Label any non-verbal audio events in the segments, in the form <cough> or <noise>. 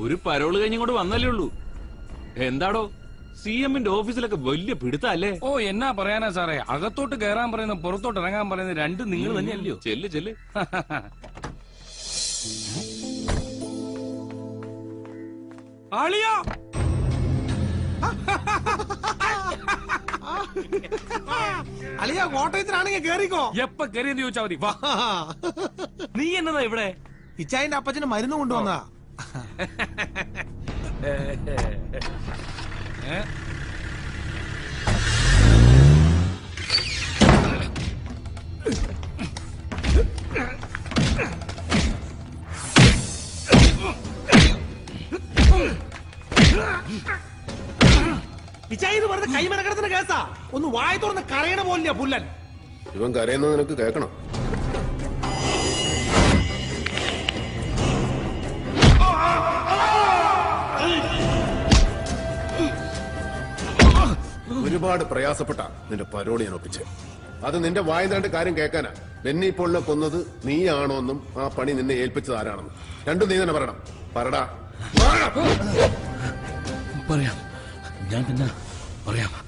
ഒരു പരോൾ കഴിഞ്ഞിങ്ങോട്ട് വന്നല്ലേ ഉള്ളൂ. എന്താടോ സി എമ്മിന്റെ ഓഫീസിലൊക്കെ വലിയ പിടുത്തല്ലേ? ഓ എന്നാ പറയാനാ സാറേ? അകത്തോട്ട് കയറാൻ പറയുന്ന പുറത്തോട്ട് ഇറങ്ങാൻ പറയുന്ന രണ്ടും നിങ്ങൾ തന്നെയല്ലയോ? ചെല്ല് ചെല്ല്. ആളിയാ അളിയ കോട്ടയത്തിനാണെങ്കിൽ കേറിക്കോ. എപ്പ കേറിയെന്ന് ചോദിച്ചാ മതി. വാ. നീ എന്നതാ ഇവിടെ? ഇച്ചായന്റെ അപ്പച്ചന് മരുന്ന് കൊണ്ടുവന്നാ ഇത് വെറുതെ കൈമനക്കടത്തിന് കേസാ. ഒന്ന് വായ തുറന്ന് കരയണ പോലില്ല പുല്ലൻ. ഇവൻ കരയുന്നത് നിനക്ക് കേൾക്കണം? ഒരുപാട് പ്രയാസപ്പെട്ട നിന്റെ പരോളി ഞാൻ ഒപ്പിച്ചേ. അത് നിന്റെ വായ രണ്ട് കാര്യം കേൾക്കാനാ. ബെന്നി പോളിനെ കൊന്നത് നീയാണോന്നും ആ പണി നിന്നെ ഏൽപ്പിച്ചത് ആരാണെന്നും. രണ്ടും നീ തന്നെ പറയണം. പറടാ. പറയാം. ഞാൻ പിന്നെ പറയാം.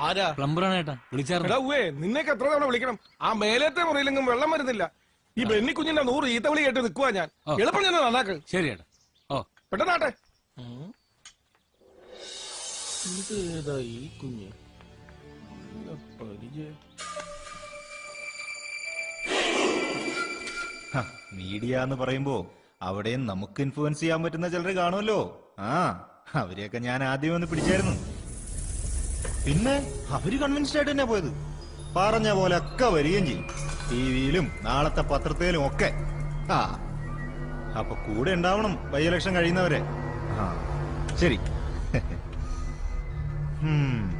ആരാ? പ്ലംബറാണ് ഏട്ടാ. എടാ ഉവേ നിന്നേക്ക് എത്ര തവണ വിളിക്കണം? ആ മേലത്തെ മുറിയിലെങ്കിലും വെള്ളം വരുന്നില്ല. ഈ ബെന്നി കുഞ്ഞിന്റെ നൂറ് ഈത്തവിളി കേട്ട് നിൽക്കുവാ ഞാൻ. എളുപ്പം ഞാൻ നന്നാക്ക്. ശരി ഏട്ടാ. ഓ. പെട്ടെന്നാട്ടെ ഈ കുഞ്ഞ്? മീഡിയ എന്ന് പറയുമ്പോ അവിടെയും നമുക്ക് ഇൻഫ്ലുവൻസ് ചെയ്യാൻ പറ്റുന്ന ചിലരെ കാണുമല്ലോ. ആ അവരെയൊക്കെ ഞാൻ ആദ്യം ഒന്ന് പിടിച്ചായിരുന്നു. പിന്നെ അവർ കൺവിൻസ്ഡ് ആയിട്ട് തന്നെ പോയത്. പറഞ്ഞ പോലെ ഒക്കെ വരികയും ചെയ്യും. ടിവിയിലും നാളത്തെ പത്രത്തിലും ഒക്കെ. ആ അപ്പൊ കൂടെ ഉണ്ടാവണം ബൈ ഇലക്ഷൻ കഴിയുന്നവരെ. ആ ശരി. <laughs> ഹും.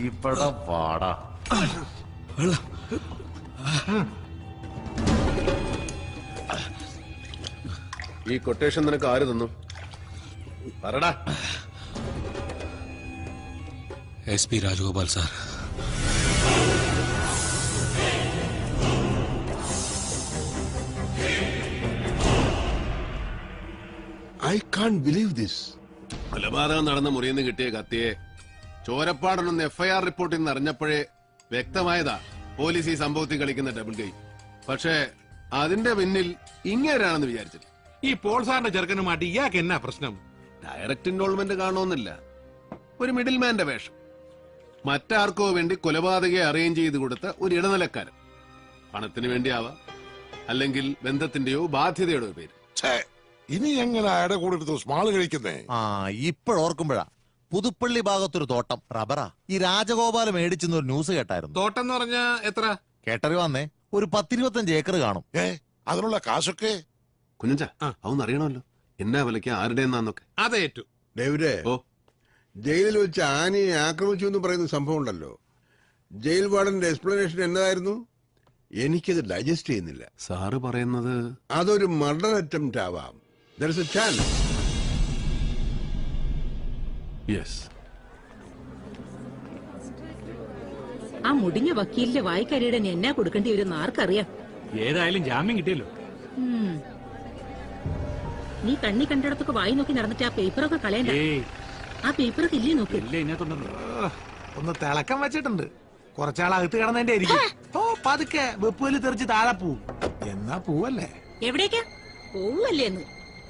ഇവിടെ പാടാ ഈ കൊട്ടേഷൻ നിനക്ക് ആര് തന്നു? പറടാ. S P Rajagopal sir. I can't believe this കൊലപാതകം നടന്ന മുറിയിൽ നിന്ന് കിട്ടിയ കത്തിയെ ചോരപ്പാടനൊന്ന് എഫ്ഐആർ റിപ്പോർട്ടിൽ നിന്ന് അറിഞ്ഞപ്പോഴേ വ്യക്തമായതാ പോലീസ് ഈ സംഭവത്തിൽ കളിക്കുന്ന ഡബിൾ ഗെയിം പക്ഷേ അതിന്റെ പിന്നിൽ ഇങ്ങേരാണെന്ന് വിചാരിച്ചത് ഈ പോൾ സാറിന്റെ ചെറുക്കനുമായിട്ട് ഇയാൾക്ക് എന്നാ പ്രശ്നം? ഡയറക്റ്റ് ഇൻവോൾവ്മെന്റ് കാണണമെന്നില്ല. ഒരു മിഡിൽ മാന്റെ വേഷം. മറ്റാർക്കോ വേണ്ടി കൊലപാതകയെ അറേഞ്ച് ചെയ്ത് കൊടുത്ത ഒരു ഇടനിലക്കാരൻ. പണത്തിന് വേണ്ടിയാവാം. അല്ലെങ്കിൽ ബന്ധത്തിന്റെയോ ബാധ്യതയുടെ പേര്. ഛേ, ഇനി എങ്ങനെ അയാളുടെ കൂടെ എടുത്ത് സ്മാൾ കഴിക്കുന്നേ. ആ ഇപ്പോഴോർക്കുമ്പോഴാ. പുതുപ്പള്ളി ഭാഗത്തൊരു തോട്ടം. റബറാ ഈ രാജഗോപാലം മേടിച്ചെന്ന് ഒരു ന്യൂസ് കേട്ടായിരുന്നു. തോട്ടം എന്ന് പറഞ്ഞാ എത്ര? കേട്ടറി വന്നേ. ഒരു പത്തിരുപത്തഞ്ച് ഏക്കർ കാണും. ഏ അതിനുള്ള കാശൊക്കെ? കുഞ്ഞഞ്ച ആ. അവന്ന് അറിയണമല്ലോ. എന്നാ വിലയ്ക്ക് ആരുടെ എന്നാന്നൊക്കെ അതേറ്റു. ഡേവിഡേ ഓ. ജയിലിൽ വെച്ച് ആനയെ ആക്രമിച്ചു എന്ന് പറയുന്ന സംഭവം ഉണ്ടല്ലോ. ജയിൽ വാർഡന്റെ എക്സ്പ്ലനേഷൻ എന്നതായിരുന്നു എനിക്കത് ഡൈജസ്റ്റ് ചെയ്യുന്നില്ല. സാറ് പറയുന്നത് അതൊരു മർഡർ അറ്റംപ്റ്റ് ആവാം. There is a chance yes ആ മുടിഞ്ഞ വക്കീലിന്റെ വായിക്കരിയുടെ എന്നാ കൊടുക്കേണ്ടി വരും ആർക്കറിയാം? ഏതായാലും ജാമ്യം കിട്ടിയല്ലോ. നീ കണ്ണി കണ്ടിടത്തൊക്കെ വായി നോക്കി നടന്നിട്ട് ആ പേപ്പറൊക്കെ കളയണ്ട. ആ പേപ്പറൊക്കെ ഇല്ലേ നോക്ക്. ഒന്ന് തിളക്കം വെച്ചിട്ടുണ്ട്. കുറച്ചാൾ അകത്ത് കിടന്നതിന്റെ ആയിരിക്കും ഓ പതുക്കെ വെപ്പുവൽ തെറിച്ച് താഴെ പോവും എന്നാ പോവല്ലേ? എവിടേക്കാ? പോവല്ലേ എന്ന്.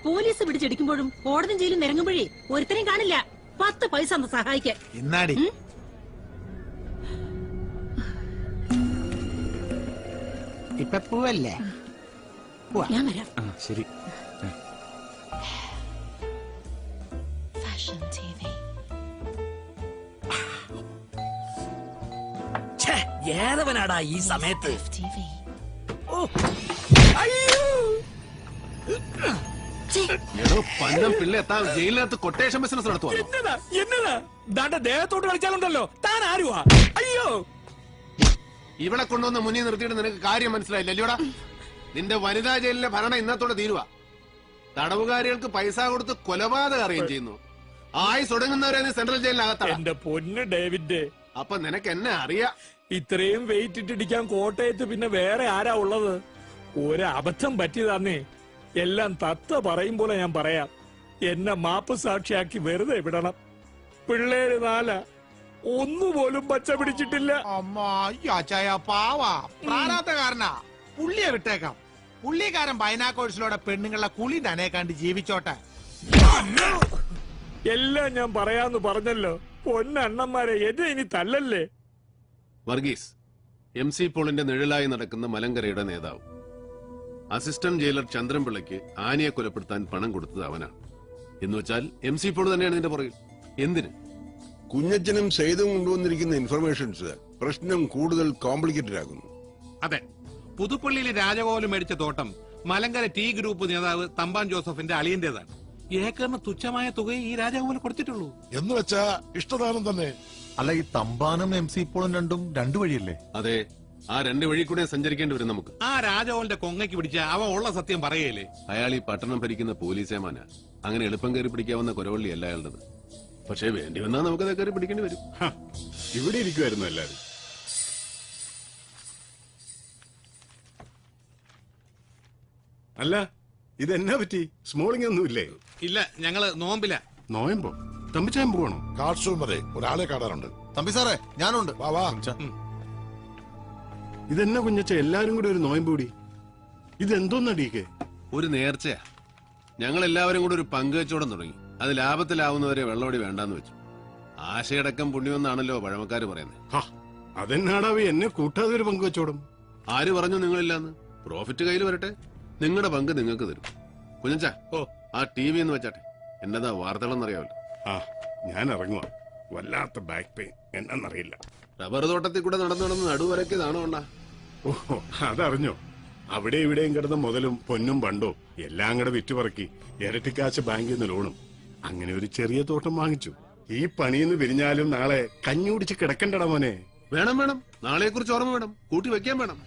പോലീസ് പിടിച്ചെടുക്കുമ്പോഴും കോടതി ജയിലും നിരങ്ങുമ്പോഴേ ഒരുത്തരെയും കാണില്ല. പത്ത് പൈസ ഒന്ന് സഹായിക്കാൻ ഇന്നാടി? ഇപ്പൊ പോവല്ലേ? ഞാൻ വരാം. ആ ശരി. Fashion TV. ഏതവനാടാ ഈ സമയത്ത്? TV. പന്നം പിള്ള എത്താൻ ജയിലിനകത്ത് കൊട്ടേഷൻ ബിസിനസ് നടത്തുവാണോ എന്നതാ എന്നതാ? ദാണ്ട ദേഹത്തോട്ട് കളിച്ചാലുണ്ടല്ലോ. താൻ ആരുവാ? അയ്യോ! ഇവിടെ കൊണ്ടുവന്ന് മുന്നിൽ നിർത്തിയിട്ട് നിനക്ക് കാര്യം മനസ്സിലായില്ല അല്ലയോടാ? നിന്റെ വനിതാ ജയിലിലെ ഭരണം ഇന്നത്തോടെ തീരുവാ. തടവുകാരികൾക്ക് പൈസ കൊടുത്ത് കൊലപാതകം അറിയുകയും ചെയ്യുന്നു. ആയി ഒടുങ്ങുന്നവരെ നീ സെൻട്രൽ ജയിലിനകത്താണ്. എന്റെ പൊന്ന് ഡേവിഡ്. അപ്പൊ നിനക്ക് എന്നെ അറിയാം? ഇത്രയും വെയിറ്റ് ഇട്ടിടിക്കാൻ കോട്ടയത്ത് പിന്നെ വേറെ ആരാ ഉള്ളത്? ഒരബദ്ധം പറ്റിയതാന്നേ. എല്ലാം തത്ത പറയും പോലെ ഞാൻ പറയാം. എന്നെ മാപ്പ് സാക്ഷിയാക്കി വെറുതെ വിടണം. പിള്ളേര് നാല ഒന്നുപോലും പച്ച പിടിച്ചിട്ടില്ല. പാവാ. പുള്ളിയെ വിട്ടേക്കാം. പുള്ളിക്കാരൻ ബൈനാക്കോഴ്സിലൂടെ പെണ്ണുങ്ങളുടെ കുളി നനയെ ജീവിച്ചോട്ടെ. എല്ലാം ഞാൻ പറയാന്ന് പറഞ്ഞല്ലോ. പൊന്നണ്ണന്മാരെ എന്നെ ഇനി തല്ലല്ലേ? വർഗീസ് എം സി പോളിന്റെ നിഴലായി നടക്കുന്ന മലങ്കരയുടെ നേതാവ്. അസിസ്റ്റന്റ് ജയിലർ ചന്ദ്രൻപിള്ളയ്ക്ക് ആനയെ കൊലപ്പെടുത്താൻ പണം കൊടുത്തത് അവനാണ്. എന്ന് വെച്ചാൽ എം സി പോൾ തന്നെയാണ് ഇതിന്റെ പുറകിൽ. എന്തിന്? കുഞ്ഞച്ചനും സെയ്തും കൊണ്ടുവന്നിരിക്കുന്ന ഇൻഫർമേഷൻസ് പ്രശ്നം കൂടുതൽ കോംപ്ലിക്കേറ്റഡ് ആകുന്നു. അതെ. പുതുപ്പള്ളിയിലെ രാജകോലം മേടിച്ച തോട്ടം മലങ്കര ടി ഗ്രൂപ്പ് നേതാവ് തമ്പാൻ ജോസഫിന്റെ അളിയന്റേതാണ്. ഏക്കറിന് തുച്ഛമായ തുകയെ ഈ രാജകോലം കൊടുത്തിട്ടുള്ളൂ. എന്ന് വെച്ചാ ഇഷ്ടദാനം തന്നെ. അല്ല ഈ തമ്പാനും എം സി പോളും രണ്ടും രണ്ടു വഴിയല്ലേ? അതെ. ആ രണ്ട് വഴി കൂടെ സഞ്ചരിക്കേണ്ടി വരും നമുക്ക്. ആ രാജവന്റെ കൊങ്ങയ്ക്ക് പിടിച്ച അവ ഉള്ള സത്യം പറയല്ലേ അയാൾ ഈ പട്ടണം ഭരിക്കുന്ന പോലീസേമാന അങ്ങനെ എളുപ്പം കയറി പിടിക്കാവുന്ന കുരവള്ളി അല്ല അയാളുടെ പക്ഷെ വേണ്ടി വന്നാൽ നമുക്കത് കയറി പിടിക്കേണ്ടി വരും. ഇവിടെ ഇരിക്കുമായിരുന്നു എല്ലാരും. അല്ല ഇതെന്നാ പറ്റി? സ്മോളിംഗ് ഒന്നുമില്ലേ ഇല്ല? ഞങ്ങൾ നോമ്പില. നോയമ്പോ? തമ്പിച്ചായം പോകണോ കാർഷൂൺ വരെ ഒരാളെ കാണാറുണ്ട്. തമ്പി സാറേ ഞാനുണ്ട്. വാ വാ. ഇതെന്നാ കുഞ്ഞച്ച എല്ലാരും കൂടി ഒരു നോയമ്പ് കൂടി. കെ? ഒരു നേർച്ചയാ. ഞങ്ങൾ എല്ലാവരും കൂടി ഒരു പങ്കുവെച്ചോടം തുടങ്ങി. അത് ലാഭത്തിലാവുന്നവരെ വെള്ളോടി വേണ്ടാന്ന് വെച്ചു. ആശയടക്കം പുണ്യമെന്നാണല്ലോ പഴമക്കാര് പറയുന്നത്. അതെന്നാടാവി എന്നെ കൂട്ടാതെ ഒരു പങ്കുവെച്ചോടും. ആര് പറഞ്ഞു നിങ്ങളില്ലാന്ന്? പ്രോഫിറ്റ് കയ്യിൽ വരട്ടെ. നിങ്ങളുടെ പങ്ക് നിങ്ങൾക്ക് തരും. കുഞ്ഞച്ച ഓ. ആ ടി വി എന്ന് വെച്ചാട്ടെ. എന്നതാ വാർത്തകളെന്നറിയാവല്ലോ. ആ ഞാൻ ഇറങ്ങുവാ. വല്ലാത്ത ബാക്ക് പെയിൻ. എന്നറിയില്ല. റബ്ബർ തോട്ടത്തിൽ കൂടെ നടന്നു നടന്ന് നടുവരക്കിയതാണോ ഉണ്ടാ ഓ അതറിഞ്ഞോ? അവിടെ ഇവിടെയും കിടന്ന മുതലും പൊന്നും പണ്ടോ എല്ലാം കൂടെ വിറ്റുപറക്കി ഇരട്ടിക്കാശ് ബാങ്കിൽ നിന്ന് ലോണും. അങ്ങനെ ഒരു ചെറിയ തോട്ടം വാങ്ങിച്ചു. ഈ പണിയിന്ന് പിരിഞ്ഞാലും നാളെ കഞ്ഞി കുടിച്ച് കിടക്കണ്ടടാ മോനെ. വേണം വേണം. നാളെ കുറിച്ച് ഓർമ്മ വേണം. കൂട്ടി വെക്കാൻ വേണം.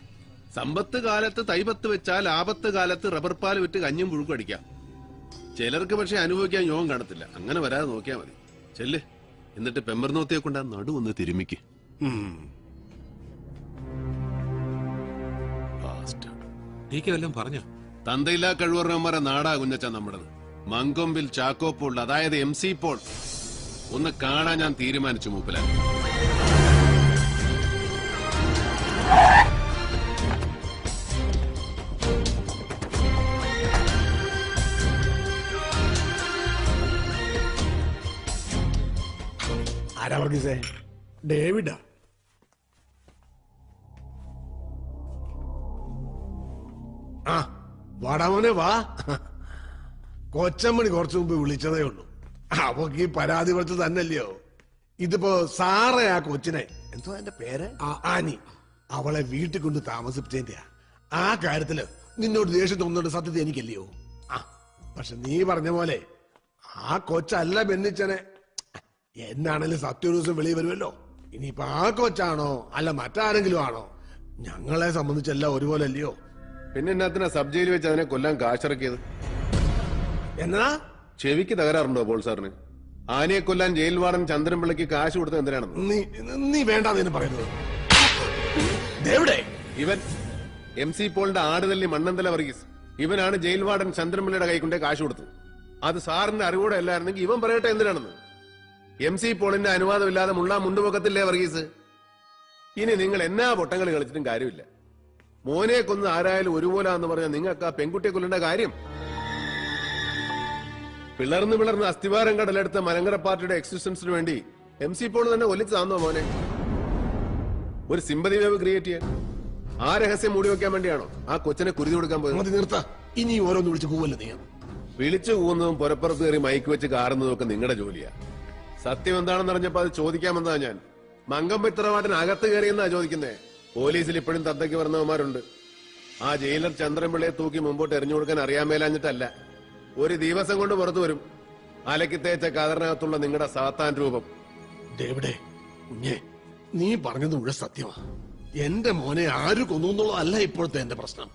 സമ്പത്ത് കാലത്ത് തൈപത്ത് വെച്ചാൽ ആപത്ത് കാലത്ത് റബ്ബർ പാൽ വിറ്റ് കഞ്ഞും പുഴുക്കും അടിക്കാം. ചിലർക്ക് പക്ഷെ അനുഭവിക്കാൻ യോഗം കാണത്തില്ല. അങ്ങനെ വരാതെ നോക്കിയാ മതി. ചെല്ല്. എന്നിട്ട് പെമ്പർനോത്തിയെ കൊണ്ട് ആ നടു ഒന്ന് തിരുമിക്ക്. പറഞ്ഞു തന്തയില്ല കെ വല്ലതും പറഞ്ഞോ. തന്തയില്ലാ കഴിവറന്മാരെ നാടാ കുഞ്ഞച്ച നമ്മുടേത്. മങ്കൊമ്പിൽ ചാക്കോ പോൾ അതായത് എം സി പോൾ. ഒന്ന് കാണാൻ ഞാൻ തീരുമാനിച്ചു മൂപ്പിലാൻ ആരാ വർഗീസേ ഡേവിഡാ? ആ വാടാമോനെ വാ. കൊച്ചമ്മണി കുറച്ചു മുമ്പ് വിളിച്ചതേ ഉള്ളൂ. അവക്ക് ഈ പരാതി വെച്ചത് തന്നല്ലയോ ഇതിപ്പോ സാറേ ആ കൊച്ചിനെ. എന്തോ എന്റെ പേര്? ആനി. അവളെ വീട്ടിൽ കൊണ്ട് താമസിപ്പിച്ചതിന്റെയാ. ആ കാര്യത്തിൽ നിന്നോട് ദേഷ്യം തോന്നുന്നുണ്ട് സത്യത്തെ എനിക്കല്ലയോ? ആ പക്ഷെ നീ പറഞ്ഞ പോലെ ആ കൊച്ചല്ല ബെന്നിച്ചനെ എന്നാണേലും സത്യ ഒരു ദിവസം വെളിയിൽ വരുമല്ലോ? ഇനിയിപ്പോ ആ കൊച്ചാണോ അല്ല മറ്റാരെങ്കിലും ആണോ? ഞങ്ങളെ സംബന്ധിച്ചെല്ലാം ഒരുപോലെ അല്ലയോ പിന്നെ എന്നാത്തിനാ സബ് ജയിലിൽ വെച്ച് അതിനെ കൊല്ലാൻ കാശിറക്കിയത്? എന്നാ? ചെവിക്ക് തകരാറുണ്ടോ പോൾ സാറിന്? ആനയെ കൊല്ലാൻ ജയിൽ വാർഡൻ ചന്ദ്രൻപിള്ളയ്ക്ക് കാശ് കൊടുത്തത് എന്തിനാണെന്ന്? നീ വേണ്ട വേണ്ടാന്ന് പറയുന്നത്. ഇവൻ എം സി പോളിന്റെ ആടുതല്ലി മണ്ണന്തല വർഗീസ്. ഇവനാണ് ജയിൽ വാർഡൻ ചന്ദ്രൻപിള്ളയുടെ കൈക്കൊണ്ടേ കാശ് കൊടുത്തത്. അത് സാറിന്റെ അറിവോടെ അല്ലായിരുന്നെങ്കിൽ ഇവൻ പറയട്ടെ എന്തിനാണെന്ന്? എം സി പോളിന്റെ അനുവാദമില്ലാതെ മുള്ള മുണ്ടുപൊക്കത്തില്ലേ വർഗീസ്? ഇനി നിങ്ങൾ എന്നാ പൊട്ടങ്ങൾ കളിച്ചിട്ടും കാര്യമില്ല. മോനെ കൊന്ന് ആരായാലും ഒരുപോലാന്ന് പറഞ്ഞാൽ നിങ്ങൾക്ക് ആ പെൺകുട്ടിയെ കൊല്ലേണ്ട കാര്യം? പിളർന്ന് പിളർന്ന് അസ്ഥിവാരം കടലെടുത്ത മലങ്കര പാർട്ടിയുടെ എക്സിസ്റ്റൻസിന് വേണ്ടി എം സി പോൾ തന്നെ ഒലിച്ചു താന്നോ മോനെ? ഒരു സിമ്പതി വേവ് ക്രിയേറ്റ് ചെയ്യാൻ. ആ രഹസ്യം മൂടി വെക്കാൻ വേണ്ടിയാണോ? ആ കൊച്ചിനെ കുരുതി കൊടുക്കാൻ പോയത്? നിർത്ത. ഇനി ഓരോന്ന് വിളിച്ചു കൂവല്ല നീ? വിളിച്ചു പോകുന്നതും പുറപ്പുറത്ത് കയറി മൈക്ക് വെച്ച് കാറുന്നതും ഒക്കെ നിങ്ങളുടെ ജോലിയാ. സത്യം എന്താണെന്ന് അറിഞ്ഞപ്പോ അത് ചോദിക്കാമെന്നാ ഞാൻ. മങ്കമ്പിത്രവാട്ടിന് അകത്ത് കയറിയെന്നാ ചോദിക്കുന്നേ. പോലീസിൽ ഇപ്പോഴും തന്തയ്ക്ക് വരുന്നവന്മാരുണ്ട് ആ ജയിലർ ചന്ദ്രൻപിള്ളയെ തൂക്കി മുമ്പോട്ട് എറിഞ്ഞു കൊടുക്കാൻ അറിയാൻ മേലാഞ്ഞിട്ടല്ല. ഒരു ദിവസം കൊണ്ട് പുറത്തു വരും. അലക്കി തേച്ച കതറിനകത്തുള്ള നിങ്ങളുടെ സാത്താൻ രൂപം. ദേവിടെ കുഞ്ഞെ നീ പറഞ്ഞത് മുഴുവൻ സത്യമാ. എന്റെ മോനെ ആര് കൊന്നു എന്നുള്ളതല്ല ഇപ്പോഴത്തെ എന്റെ പ്രശ്നം.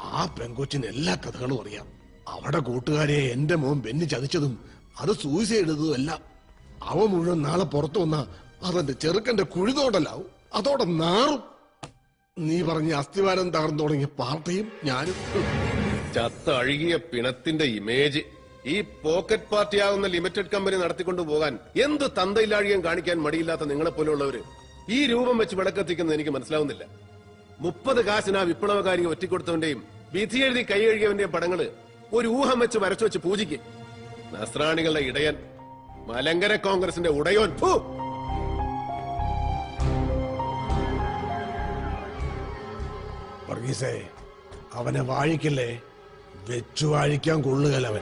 ആ പെങ്കൊച്ചിന് എല്ലാ കഥകളും അറിയാം. അവിടെ കൂട്ടുകാരെ എന്റെ മോൻ ബെന്നി ചതിച്ചതും അത് സൂയിസൈഡ് ചെയ്തതും എല്ലാം. അവ മുഴുവൻ നാളെ പുറത്തു വന്ന അതെന്റെ ചെറുക്കന്റെ കുഴിതോടലാവും. അതോടെ നാറും. നീ പറഞ്ഞ അസ്ഥിവാരം തകർന്നു തുടങ്ങിയ പാർട്ടിയും ഞാനും. ചത്ത അഴുകിയ പിണത്തിന്റെ ഇമേജ് ഈ പോക്കറ്റ് പാർട്ടിയാകുന്ന ലിമിറ്റഡ് കമ്പനി നടത്തിക്കൊണ്ടു പോകാൻ എന്ത് തന്തയില്ലാഴികം കാണിക്കാൻ മടിയില്ലാത്ത നിങ്ങളെ പോലെയുള്ളവര് ഈ രൂപം വെച്ച് വിളക്കെത്തിക്കുന്നത് എനിക്ക് മനസ്സിലാവുന്നില്ല. മുപ്പത് കാശിന് ആ വിപ്ലവകാരി ഒറ്റിക്കൊടുത്തവന്റെയും വിധി എഴുതി കൈ കഴുകിയവന്റെയും പടങ്ങൾ ഒരു ഊഹം വെച്ച് വരച്ചു വെച്ച് പൂജിക്ക്. നസ്രാണികളുടെ ഇടയൻ മലങ്കര കോൺഗ്രസിന്റെ ഉടയോൻ! വർഗീസേ അവനെ വാഴിക്കല്ലേ? വെച്ചു വാഴിക്കാൻ കൊള്ളുകലവൻ